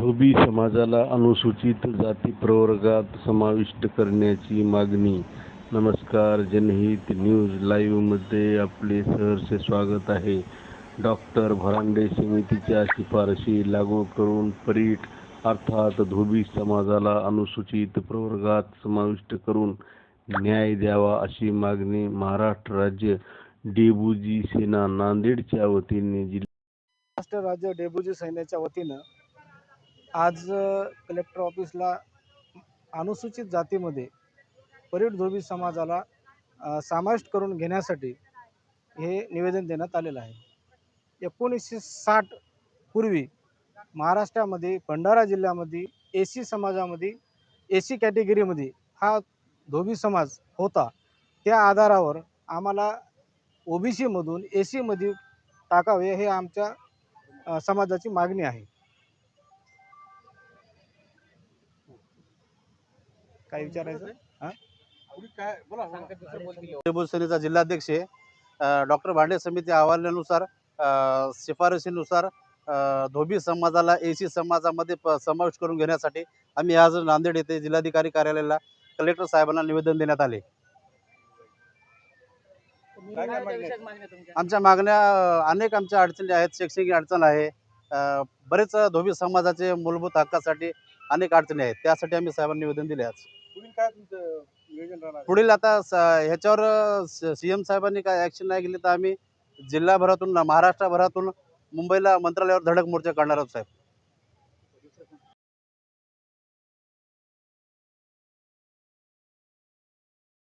धोबी समाजाला अनुसूचित जाती प्रवर्गात समाविष्ट करण्याची मागणी. नमस्कार जनहित न्यूज लाईव्हमध्ये आपले सहर्ष स्वागत आहे. डॉक्टर भरांडे समितीच्या शिफारशी लागू करून परीट अर्थात धोबी समाजाला अनुसूचित प्रवर्गात समाविष्ट करून न्याय द्यावा अशी मागणी महाराष्ट्र राज्य डेबुजी सेना नांदेडच्या वतीने जिल्हा महाराष्ट्र राज्य डेब्युजी सैन्याच्या वतीनं आज कलेक्टर ऑफिसला अनुसूचित जातीमध्ये परीड धोबी समाजाला समाविष्ट करून घेण्यासाठी हे निवेदन देण्यात आलेलं आहे. एकोणीसशे साठ पूर्वी महाराष्ट्रामध्ये भंडारा जिल्ह्यामध्ये ए सी समाजामध्ये ए सी कॅटेगरीमध्ये हा धोबी समाज होता. त्या आधारावर आम्हाला ओ बी सीमधून ए सीमध्ये टाकावे हे आमच्या समाजाची मागणी आहे. काय विचारायचं? सेनेचा जिल्हाध्यक्ष डॉक्टर भांडे समिती अहवालानुसार शिफारशीनुसार धोबी समाजाला ए सी समाजामध्ये समावेश करून घेण्यासाठी आम्ही आज नांदेड येथे जिल्हाधिकारी कार्यालयाला कलेक्टर साहेबांना निवेदन देण्यात आले. आमच्या मागण्या अनेक आमच्या अडचणी आहेत शैक्षणिक अडचण आहे. बरेच धोबी समाजाचे मूलभूत हक्कासाठी अनेक अडचणी आहेत. त्यासाठी आम्ही साहेबांना निवेदन दिले आज. पुढील आता स- ह्याच्यावर सीएम साहेबांनी काय ऍक्शन नाही केली तर आम्ही जिल्हाभरातून महाराष्ट्रभरातून मुंबईला मंत्रालयावर धडक मोर्चा काढणार आहोत साहेब